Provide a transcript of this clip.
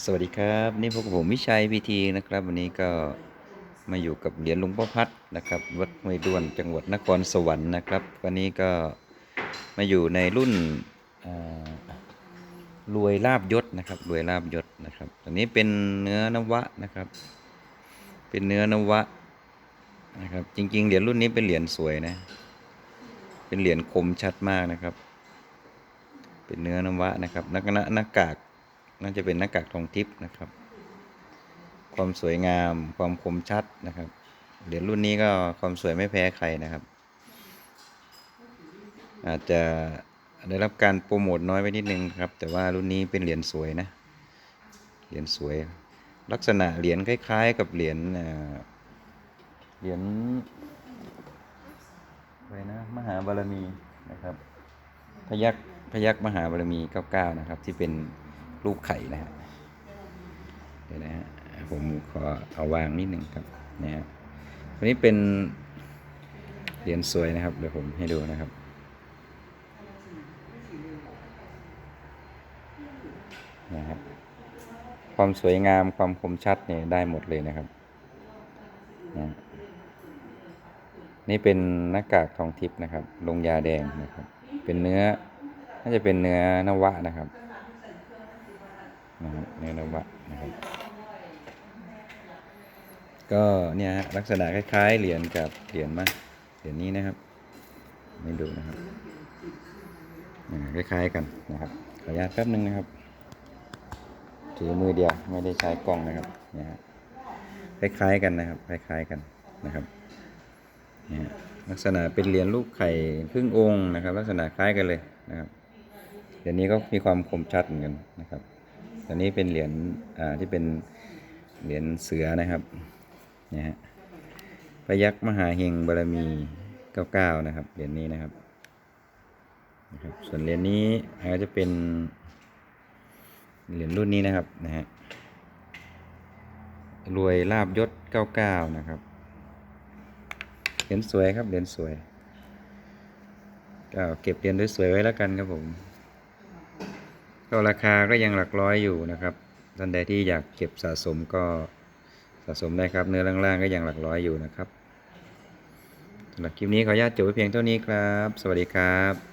สวัสดีครับ นี่พวกบผมวิชัยพีทีนะครับ วันนี้ก็มาอยู่กับเหรียญหลวงพ่อพัดนะครับ วัดห้วยด้วนจังหวัดนครสวรรค์นะครับ วันนี้ก็มาอยู่ในรุ่นรวยลาบยศนะครับรวยลาบยศนะครับตัวนี้เป็นเนื้อนวะนะครับ เป็นเนื้อนวะนะครับจริง ๆ เหรียญรุ่นนี้เป็นเหรียญสวยนะ เป็นเหรียญคมชัดมากนะครับ เป็นเนื้อนวะนะครับนักหน้าหน้ากาก น่าจะเป็นหน้ากากทองทิพย์นะครับ ความสวยงามความคมชัดนะครับเหรียญรุ่นนี้ก็ความสวยไม่แพ้ใครนะครับ อาจจะได้รับการโปรโมทน้อยไปนิดนึงครับ แต่ว่ารุ่นนี้เป็นเหรียญสวยนะเหรียญสวย ลักษณะเหรียญคล้ายๆ กับเหรียญเหรียญอะไรนะมหาบารมีนะครับ พยักพยักมหาบารมี 99 นะครับ ที่เป็น รูปไข่นะฮะเดี๋ยวนะฮะผมขอเอาวางนิดหนึ่งครับนะฮะวันนี้เป็นเหรียญสวยนะครับเดี๋ยวผมให้ดูนะครับนะครับความสวยงามความคมชัดเนี่ยได้หมดเลยนะครับนะนี่เป็นหน้ากากทองทิพย์นะครับ ลงยาแดงนะครับ เป็นเนื้อ น่าจะเป็นเนื้อนวะนะครับ นะครับเนื้อนวะนะครับ ก็เนี่ยฮะลักษณะคล้ายๆเหรียญกับเหรียญมั้ยเหรียญนี้นะครับไม่ดูนะครับอ่าคล้ายๆกันนะครับขออนุญาตแป๊บนึงนะครับถือมือเดียวไม่ได้ใช้กล้องนะครับเนี่ยฮะคล้ายๆกันนะครับ คล้ายๆกันนะครับเนี่ยลักษณะเป็นเหรียญรูปไข่ครึ่งองค์นะครับ ลักษณะคล้ายกันเลยนะครับเหรียญนี้ก็มีความคมชัดเหมือนกันนะครับ อันนี้เป็นเหรียญที่เป็นเหรียญเสือนะครับนี่ยฮะพยักมหาเฮงบารมี99นะครับเหรียญนี้นะครับนะครับส่วนเหรียญนี้ก็จะเป็นเหรียญรุ่นนี้นะครับนะฮะรวยลาบยศ99นะครับเหรียญสวยครับเหรียญสวยก็เก็บเหรียญสวยๆไว้แล้วกันครับผม ก็ราคาก็ยังหลักร้อยอยู่นะครับท่านใดที่อยากเก็บสะสมก็สะสมได้ครับ เนื้อล่างๆก็ยังหลักร้อยอยู่นะครับสำหรับคลิปนี้ขออนุญาตจบไว้เพียงเท่านี้ครับ สวัสดีครับ